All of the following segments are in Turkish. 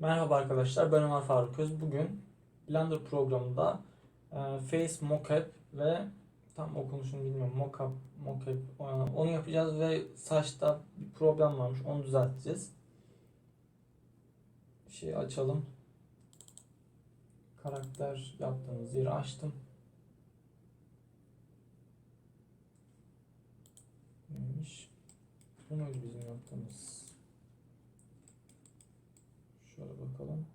Merhaba arkadaşlar, ben Ömer Faruk Öz. Bugün Blender programında e, Face Mockup ve tam okunuşunu bilmiyorum, Mockup, Mockup e, onu yapacağız ve saçta bir problem varmış, onu düzelteceğiz. Şey açalım. Karakter yaptığımız yeri açtım. Neymiş? Bu muydu bizim yaptığımız? Şöyle bakalım.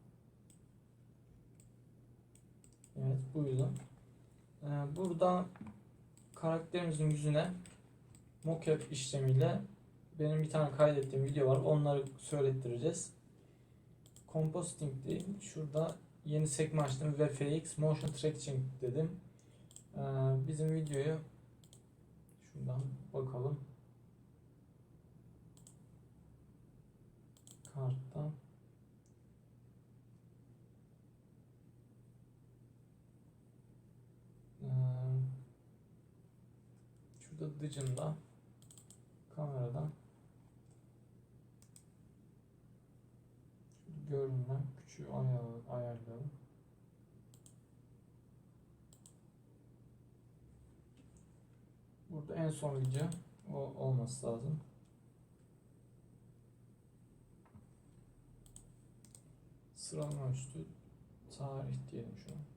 Evet buydu. Ee, burada karakterimizin yüzüne mockup işlemiyle benim bir tane kaydettiğim video var. Onları söylettireceğiz. Compositing değil. Şurada yeni sekme açtım. VFX Motion Tracking dedim. Ee, bizim videoyu şuradan bakalım. Karttan. Şurada dıcında kameradan görünen küçüğü ayar, ayarlayalım. Burada en son video o olması lazım. Sıralama üstü tarih diyelim şu an.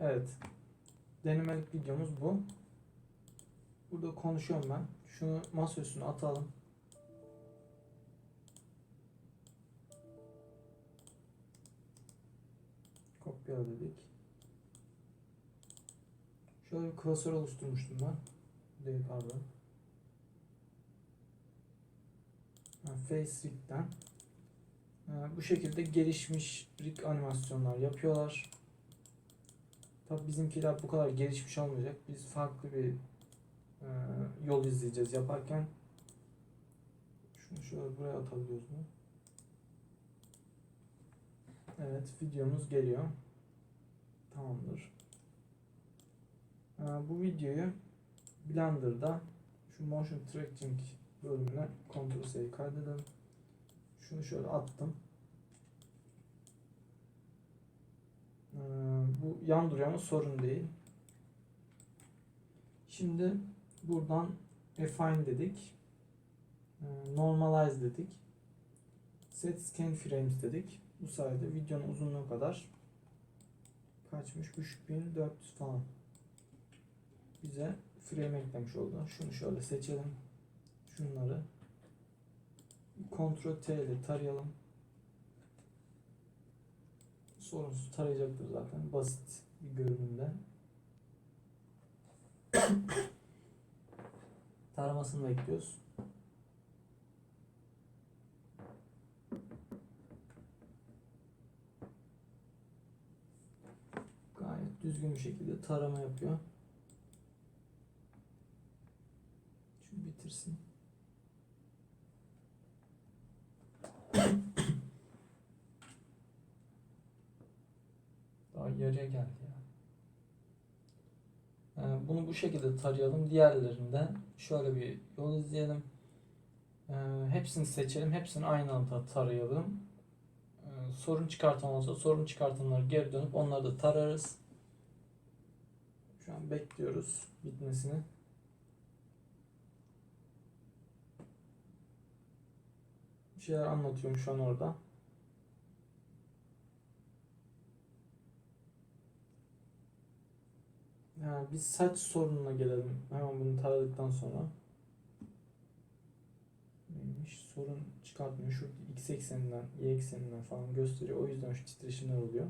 Evet. Denemelik videomuz bu. Burada konuşuyorum ben. Şunu masa üstüne atalım. Kopyala dedik. Şöyle bir klasör oluşturmuştum ben. Değil pardon. Ha, Face Rig'den. Ha, Bu şekilde gelişmiş rig animasyonlar yapıyorlar. Tabi bizimkiler bu kadar gelişmiş olmayacak. Biz farklı bir e, yol izleyeceğiz yaparken. Şunu şöyle buraya atabiliyoruz mu? Evet videomuz geliyor. Tamamdır. E, bu videoyu Blender'da şu Motion Tracking bölümüne Ctrl C'yi kaydedelim. Şunu şöyle attım. Bu yan duruyor sorun değil. Şimdi buradan affine dedik. Ee, normalize dedik. Set scan frames dedik. Bu sayede videonun uzunluğu kadar kaçmış? 3400 falan. Bize frame eklemiş oldu. Şunu şöyle seçelim. Şunları Ctrl T ile tarayalım sorunsuz tarayacaktır zaten. Basit bir görünümde. Taramasını bekliyoruz. Gayet düzgün bir şekilde tarama yapıyor. Şunu bitirsin. Yarıya geldi ya. Ee, bunu bu şekilde tarayalım. Diğerlerinde şöyle bir yol izleyelim. Ee, hepsini seçelim. Hepsini aynı anda tarayalım. Ee, sorun çıkartan olsa sorun çıkartanları geri dönüp onları da tararız. Şu an bekliyoruz bitmesini. Bir şeyler anlatıyorum şu an orada. Ha, biz saç sorununa gelelim. Hemen bunu taradıktan sonra. Neymiş? Sorun çıkartmıyor. Şu x ekseninden, y ekseninden falan gösteriyor. O yüzden şu titreşimler oluyor.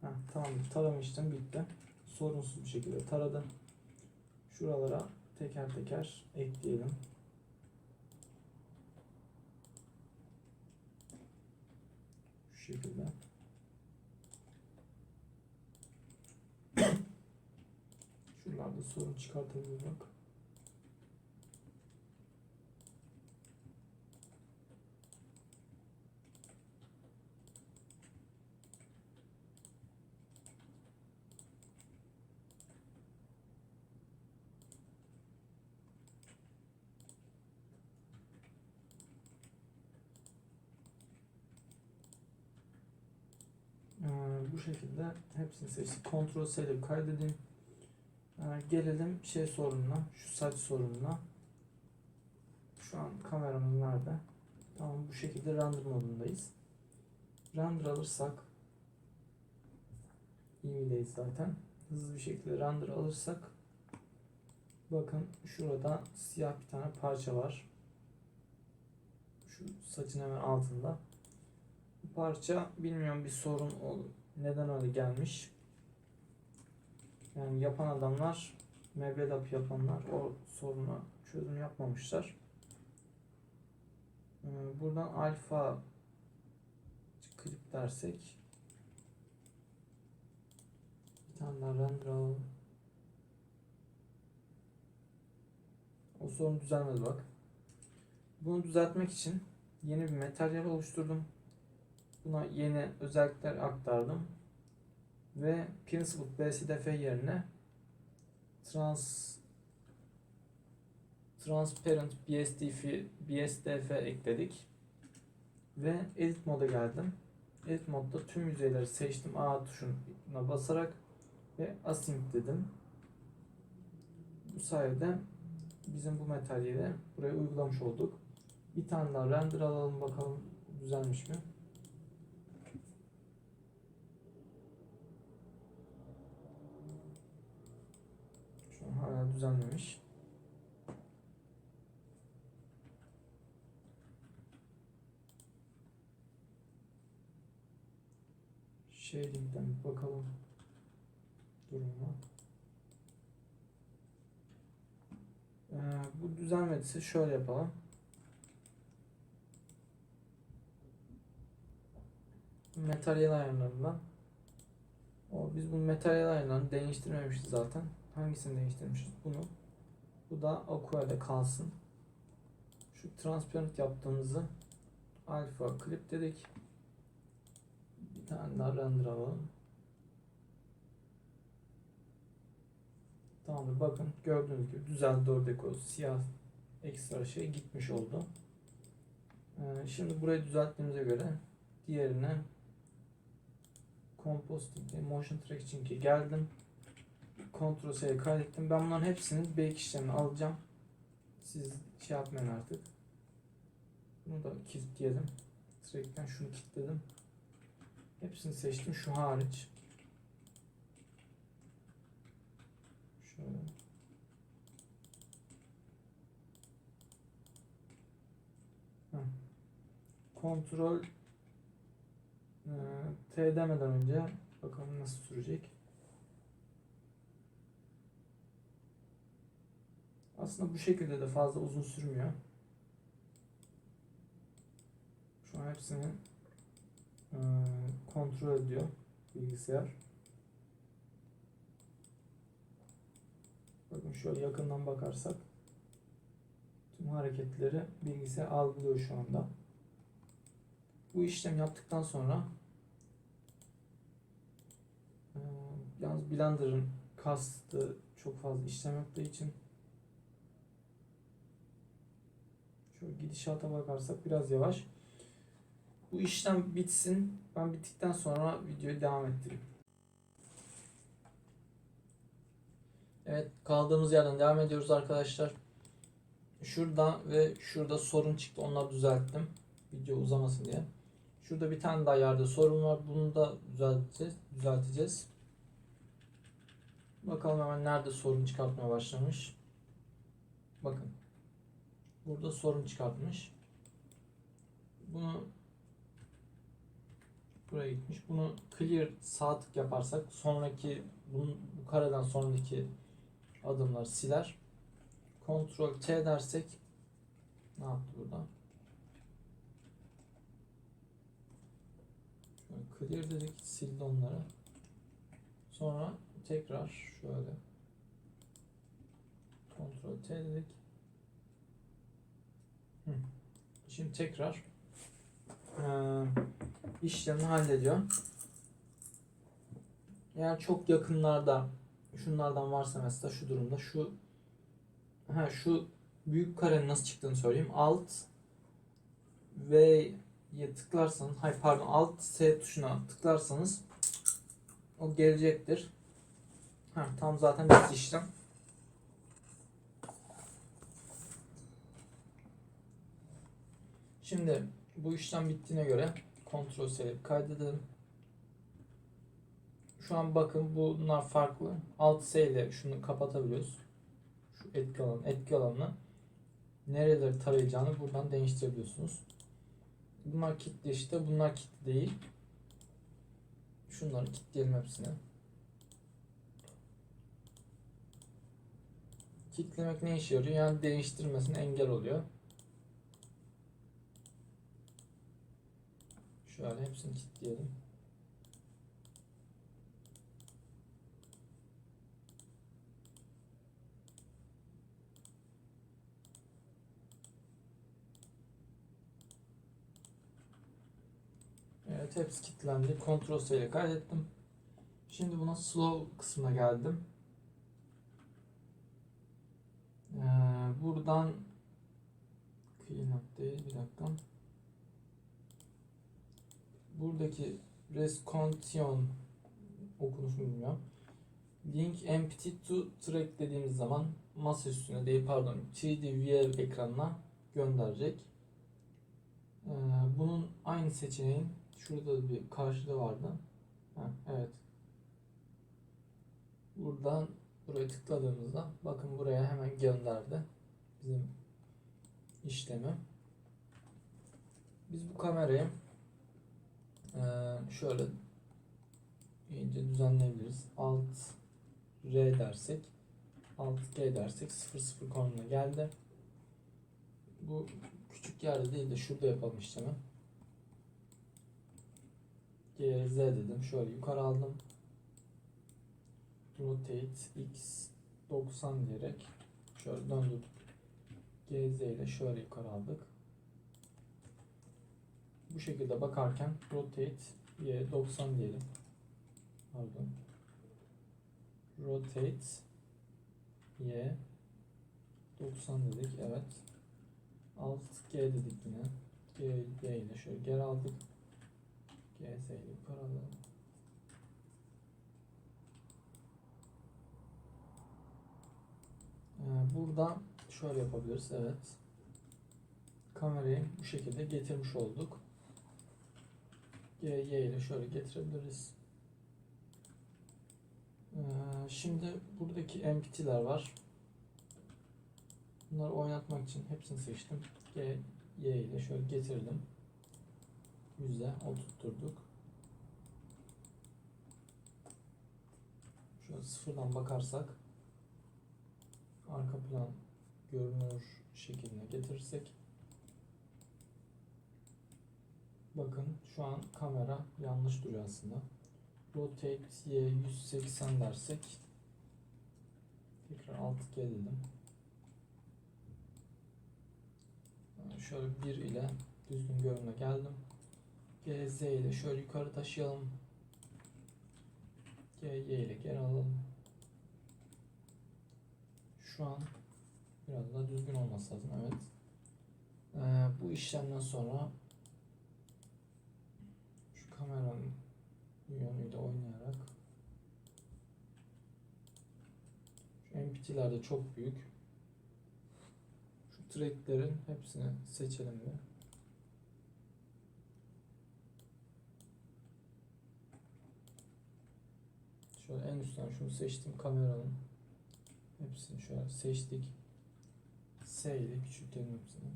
Ha, tamam. Tarama işlemi bitti. Sorunsuz bir şekilde taradı. Şuralara teker teker ekleyelim. Şu şekilde. ayarlarda sorun çıkartamıyorum. Ee, bu şekilde hepsini seçtik. Ctrl S'le kaydedeyim. Ee, gelelim şey sorununa, şu saç sorununa. Şu an kameramız nerede? Tamam bu şekilde render modundayız. Render alırsak İyi'deyiz zaten. Hızlı bir şekilde render alırsak bakın şurada siyah bir tane parça var. Şu saçın hemen altında. Bu parça bilmiyorum bir sorun ol neden öyle gelmiş. Yani yapan adamlar Mebelap yapanlar o soruna çözüm yapmamışlar. Ee, Buradan alfa klip dersek bir tane daha render. O sorun düzelmedi bak. Bunu düzeltmek için yeni bir materyal oluşturdum. Buna yeni özellikler aktardım. Ve Principled BSDF yerine Trans Transparent BSDF, BSDF ekledik. Ve Edit moda geldim. Edit modda tüm yüzeyleri seçtim. A tuşuna basarak ve Async dedim. Bu sayede bizim bu materyali buraya uygulamış olduk. Bir tane daha render alalım bakalım düzelmiş mi? Hala düzenlemiş. Shading'den bir bakalım durumuna. Ee, bu düzelmediyse şöyle yapalım. Materyal ayarlarından. O biz bu materyal ayarlarını değiştirmemişiz zaten. Hangisini değiştirmişiz? Bunu. Bu da Aqua'da kalsın. Şu transparent yaptığımızı alfa clip dedik. Bir tane daha render alalım. Tamamdır. Bakın gördüğünüz gibi düzeldi oradaki o siyah ekstra şey gitmiş oldu. Ee, şimdi burayı düzelttiğimize göre diğerine Composting Motion Tracking geldim. Ctrl C'ye kaydettim. Ben bunların hepsinin bake işlemini alacağım. Siz şey yapmayın artık. Bunu da kilitleyelim. Track'ten şunu kilitledim. Hepsini seçtim. Şu hariç. Şöyle. Kontrol e, T demeden önce bakalım nasıl sürecek. Aslında bu şekilde de fazla uzun sürmüyor. Şu an hepsini e, kontrol ediyor bilgisayar. Bakın şöyle yakından bakarsak tüm hareketleri bilgisayar algılıyor şu anda. Bu işlem yaptıktan sonra e, yalnız Blender'ın kastı çok fazla işlem yaptığı için şöyle gidişata bakarsak biraz yavaş. Bu işlem bitsin. Ben bittikten sonra videoyu devam ettireyim. Evet kaldığımız yerden devam ediyoruz arkadaşlar. Şurada ve şurada sorun çıktı. Onları düzelttim. Video uzamasın diye. Şurada bir tane daha yerde sorun var. Bunu da düzelteceğiz. düzelteceğiz. Bakalım hemen nerede sorun çıkartmaya başlamış. Bakın. Burada sorun çıkartmış. Bunu buraya gitmiş. Bunu clear sağ tık yaparsak sonraki bunun, bu kareden sonraki adımları siler. Ctrl T dersek ne yaptı burada? Şöyle clear dedik, sildi onları. Sonra tekrar şöyle Ctrl T dedik. Şimdi tekrar eee işlemi hallediyor. Eğer çok yakınlarda şunlardan varsa mesela şu durumda şu ha şu büyük karenin nasıl çıktığını söyleyeyim. Alt V'ye tıklarsanız hayır pardon Alt S tuşuna tıklarsanız O gelecektir. Ha, tam zaten bitti işlem. Şimdi bu işlem bittiğine göre kontrol silip kaydedelim. Şu an bakın bunlar farklı. Alt S ile şunu kapatabiliyoruz. Şu etki alanı, etki alanını nereleri tarayacağını buradan değiştirebiliyorsunuz. Bunlar kilitli işte. Bunlar kilitli değil. Şunları kilitleyelim hepsini. Kilitlemek ne işe yarıyor? Yani değiştirmesine engel oluyor. Şöyle hepsini kilitleyelim. Evet hepsi kilitlendi. Ctrl C ile kaydettim. Şimdi buna slow kısmına geldim. Ee, buradan cleanup değil bir dakika. Buradaki rescontion okunuş mu bilmiyorum. Link empty to track dediğimiz zaman masa üstüne değil pardon 3D view ekranına gönderecek. Ee, bunun aynı seçeneğin şurada bir karşılığı vardı. Ha, evet. Buradan buraya tıkladığımızda bakın buraya hemen gönderdi bizim işlemi. Biz bu kamerayı eee, şöyle iyice düzenleyebiliriz. Alt R dersek Alt G dersek 00 konumuna geldi. Bu küçük yerde değil de şurada yapalım işlemi. G, Z dedim. Şöyle yukarı aldım. Rotate X 90 diyerek şöyle döndürdük. G, Z ile şöyle yukarı aldık. Bu şekilde bakarken rotate Y 90 diyelim. Pardon. Rotate Y 90 dedik. Evet. Alt G dedik yine. G, G ile şöyle geri aldık. GS'yi yukarı alalım. Ee, burada şöyle yapabiliriz. Evet. Kamerayı bu şekilde getirmiş olduk. G, Y ile şöyle getirebiliriz. Ee, şimdi buradaki empty'ler var. Bunları oynatmak için hepsini seçtim. G, Y ile şöyle getirdim yüze oturtturduk. Şöyle sıfırdan bakarsak arka plan görünür şekline getirirsek bakın şu an kamera yanlış duruyor aslında. Rotate Y 180 dersek tekrar 6G dedim. Şöyle 1 ile düzgün görünme geldim. GZ ile şöyle yukarı taşıyalım. GY ile geri alalım. Şu an biraz daha düzgün olması lazım. Evet. Ee, bu işlemden sonra kameranın yönüyle oynayarak şu MPT'ler de çok büyük. Şu tracklerin hepsini seçelim bir. Şöyle en üstten şunu seçtim kameranın. Hepsini şöyle seçtik. S ile küçültelim hepsini.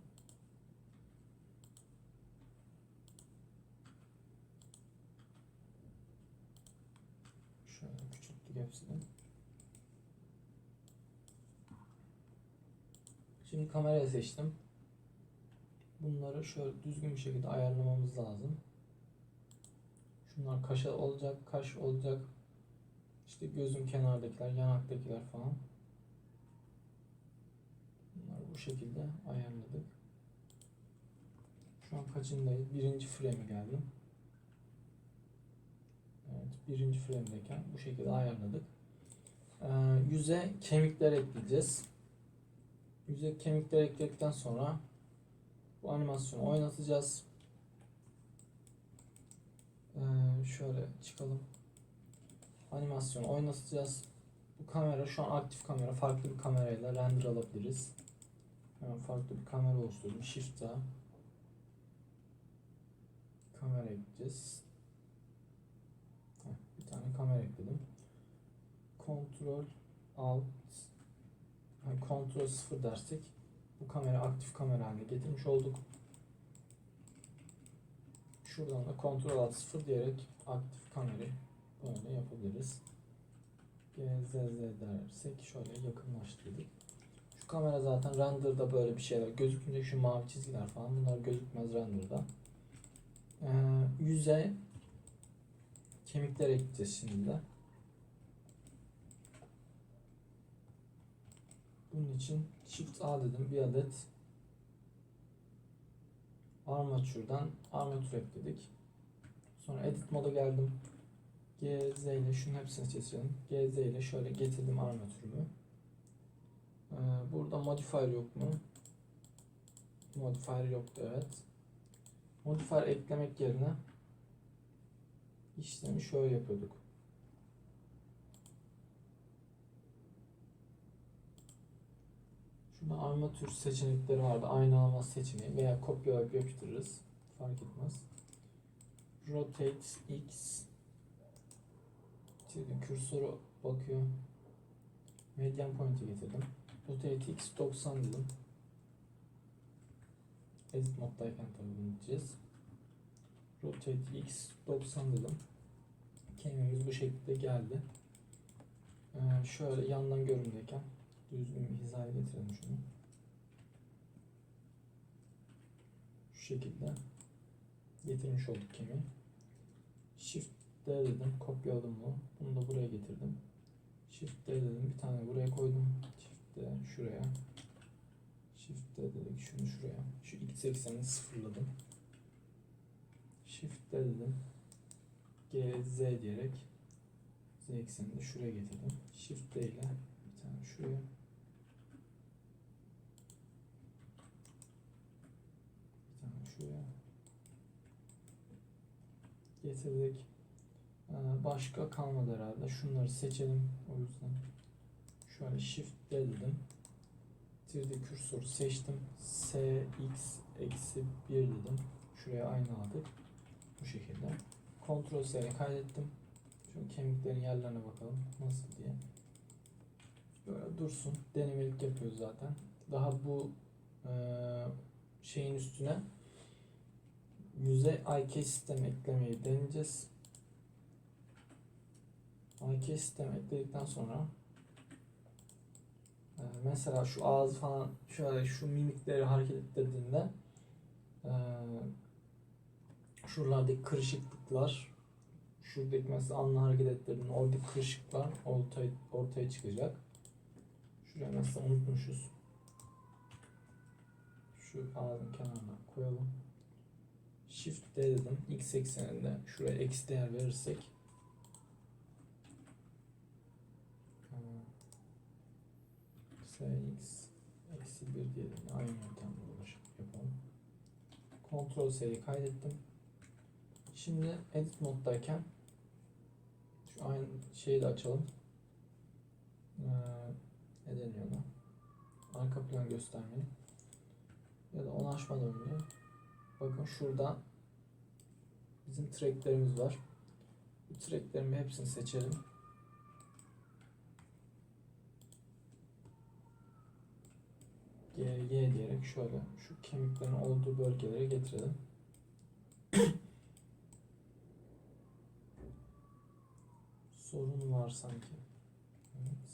Şöyle küçülttük hepsini. Şimdi kamerayı seçtim. Bunları şöyle düzgün bir şekilde ayarlamamız lazım. Şunlar kaşa olacak, kaş olacak, işte gözün kenardakiler, yanaktakiler falan. Bunları bu şekilde ayarladık. Şu an kaçındayız? Birinci frame'e geldim. Birinci frame'deyken bu şekilde ayarladık. Ee, yüze kemikler ekleyeceğiz. Yüze kemikler ekledikten sonra bu animasyonu oynatacağız. Ee, şöyle çıkalım. animasyonu oynatacağız. Bu kamera şu an aktif kamera. Farklı bir kamerayla render alabiliriz. Hemen farklı bir kamera oluşturdum. Shift A. Kamera ekleyeceğiz. Tane kamera ekledim. Kontrol Alt yani kontrol 0 dersek bu kamera aktif kamera haline getirmiş olduk. Şuradan da kontrol alt 0 diyerek aktif kamerayı böyle yapabiliriz. GZZ dersek şöyle yakınlaştırdık. Şu kamera zaten render'da böyle bir şeyler gözükünce şu mavi çizgiler falan bunlar gözükmez render'da. Ee, yüze kemikler ekleyeceğiz şimdi de. Bunun için Shift A dedim bir adet armatürden armatür ekledik. Sonra edit moda geldim. GZ ile şunun hepsini seçelim. GZ ile şöyle getirdim armatürümü. Ee, burada modifier yok mu? Modifier yoktu evet. Modifier eklemek yerine işlemi şöyle yapıyorduk. Şurada armatür seçenekleri vardı. Aynı alma seçeneği veya kopyalayıp yapıştırırız. Fark etmez. Rotate X Şimdi kürsora bakıyor. Median point'e getirdim. Rotate X 90 dedim. Edit moddayken tabii bunu gideceğiz. Rotate X 90 dedim. Kelimemiz bu şekilde geldi. Ee, şöyle yandan göründüyken düzgün bir hizaya getirelim şunu. Şu şekilde getirmiş olduk kemiği. Shift D dedim, kopyaladım bunu. Bunu da buraya getirdim. Shift D dedim, bir tane buraya koydum. Shift D şuraya. Shift D dedik, şunu şuraya. Şu x eksenini sıfırladım. Shift D dedim. G, Z diyerek Z eksenini de şuraya getirdim. Shift D ile bir tane şuraya. Bir tane şuraya. Getirdik. Ee, Başka kalmadı herhalde. Şunları seçelim. O yüzden şöyle Shift D dedim. 3D kürsörü seçtim. SX eksi 1 dedim. Şuraya aynı aldık. Bu şekilde. Ctrl S'ye kaydettim. Şu kemiklerin yerlerine bakalım. Nasıl diye. Böyle dursun. Denemelik yapıyoruz zaten. Daha bu eee, şeyin üstüne yüzey IK sistemi eklemeyi deneyeceğiz. IK sistemi ekledikten sonra e, mesela şu ağız falan şöyle şu mimikleri hareket ettirdiğinde e, şuralardaki kırışıklıklar şuradaki mesela alnı hareket ettirdiğinde oradaki kırışıklar ortaya, ortaya çıkacak. Şuraya mesela unutmuşuz. Şu ağzın kenarına koyalım. Shift D dedim. X ekseninde şuraya x değer verirsek Sx eksi 1 diyelim. Aynı yöntemle ulaşıp yapalım. Ctrl S'yi kaydettim. Şimdi edit moddayken şu aynı şeyi de açalım. Ee, ne deniyor ona? Arka plan göstermeyi. Ya da onu açmadan önce bakın şurada bizim tracklerimiz var. Bu tracklerin hepsini seçelim. G, Y diyerek şöyle şu kemiklerin olduğu bölgelere getirelim. Sorun var sanki. Evet.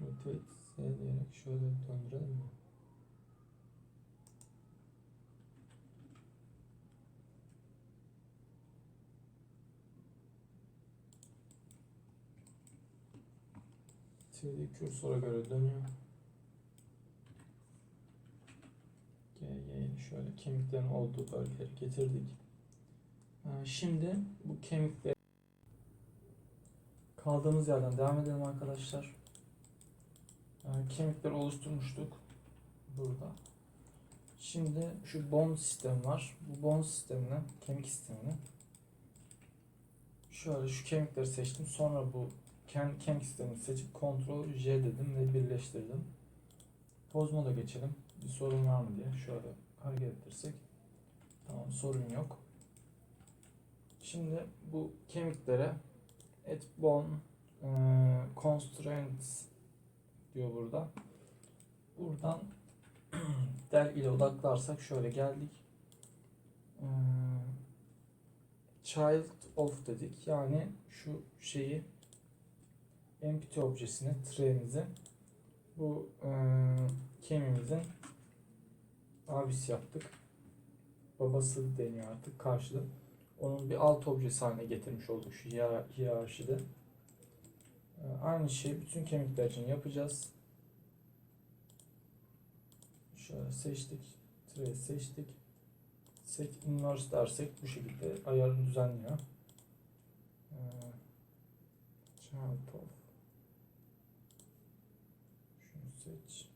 Rotate Z diyerek şöyle döndürelim mi? TV kürsora göre dönüyor. G, Y şöyle kemiklerin olduğu bölgeleri getirdik. Ee, Şimdi bu kemikleri kaldığımız yerden devam edelim arkadaşlar. Ee, Kemikleri oluşturmuştuk burada. Şimdi şu bone sistemi var. Bu bone sistemine, kemik sistemine şöyle şu kemikleri seçtim. Sonra bu kendi kemik sistemini seçip Ctrl J dedim ve birleştirdim. Poz moda geçelim. Bir sorun var mı diye şöyle hareket ettirsek. Tamam sorun yok. Şimdi bu kemiklere et bone e, constraints diyor burada. Buradan del ile odaklarsak şöyle geldik. E, child of dedik. Yani şu şeyi empty objesini, treğimizi bu e, kemiğimizin abisi yaptık. Babası deniyor artık karşılığı. Onun bir alt objesi haline getirmiş olduk şu hiyer- hiyerarşide. E, aynı şeyi bütün kemikler için yapacağız. Şöyle seçtik. Tray seçtik. Set inverse dersek bu şekilde ayarını düzenliyor. Ee, child of. Şunu seç.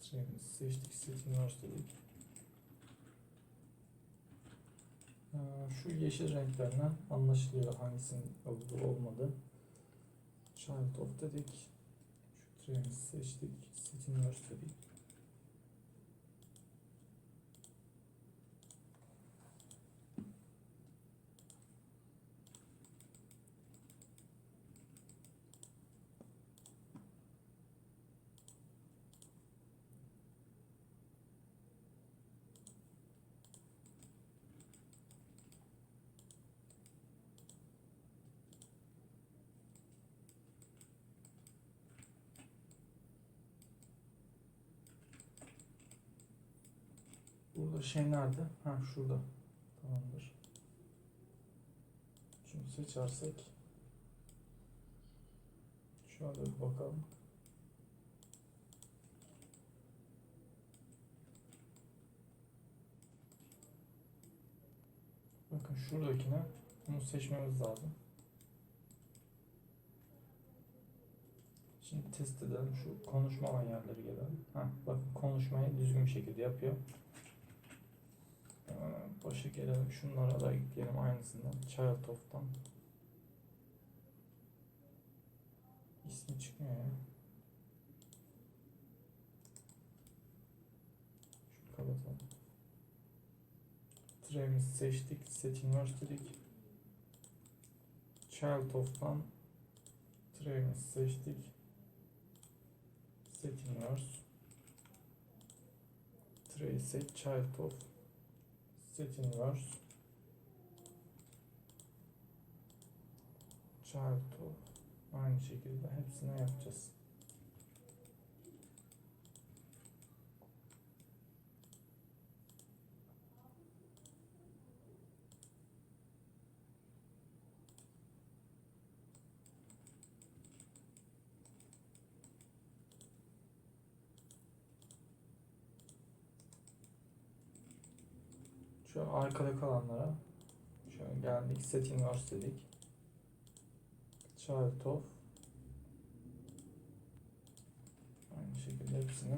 Tray'imizi seçtik. Set inverse dedik. Ee, şu yeşil renklerden anlaşılıyor hangisinin olduğu olmadı. Child of dedik. Şu tray'imizi seçtik. Set inverse şey nerede? Ha şurada. Tamamdır. Şunu seçersek şöyle bir bakalım. Bakın şuradakine bunu seçmemiz lazım. Şimdi test edelim. Şu konuşma yerleri gelelim. Ha, bakın konuşmayı düzgün bir şekilde yapıyor. Başa gelelim. Şunlara da ekleyelim aynısından. Child of'tan. İsmi çıkmıyor ya. Şu kapatalım. Tray'imizi seçtik. Set inverse dedik. Child of'tan Tray'imizi seçtik. Set inverse. Tray set child of set inverse of aynı şekilde hepsine yapacağız. Şu arkada kalanlara şöyle geldik. Set inverse dedik. Child of aynı şekilde hepsini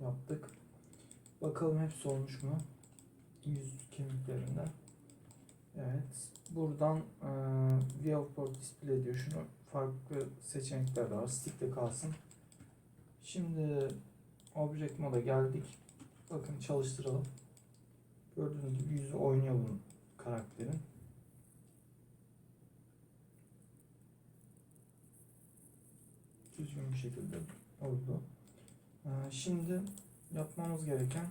yaptık. Bakalım hepsi olmuş mu? Yüz kemiklerinde. Evet. Buradan e, Viewport display diyor. Şunu farklı seçenekler de var. Stick'te kalsın. Şimdi Object moda geldik. Bakın çalıştıralım. Gördüğünüz gibi yüzü oynuyor bunun karakterin. Düzgün bir şekilde oldu. Ee, şimdi yapmamız gereken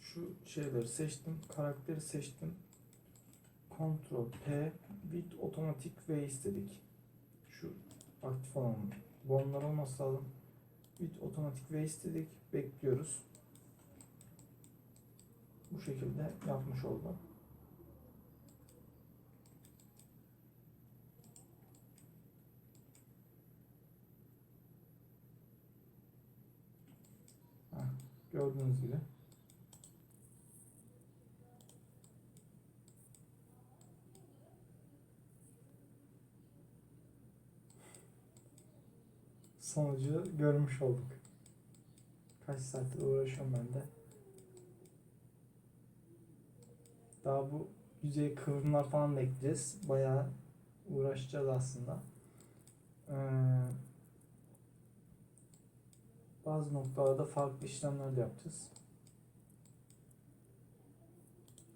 şu şeyleri seçtim. Karakteri seçtim. Ctrl P with automatic way istedik. Şu aktif olan bonlar olması lazım. With automatic way istedik. Bekliyoruz bu şekilde yapmış oldu. Heh, gördüğünüz gibi. Sonucu görmüş olduk. Kaç saattir uğraşıyorum ben de. Daha bu yüzeye kıvrımlar falan da ekleyeceğiz. Bayağı uğraşacağız aslında. Ee, bazı noktalarda farklı işlemler de yapacağız.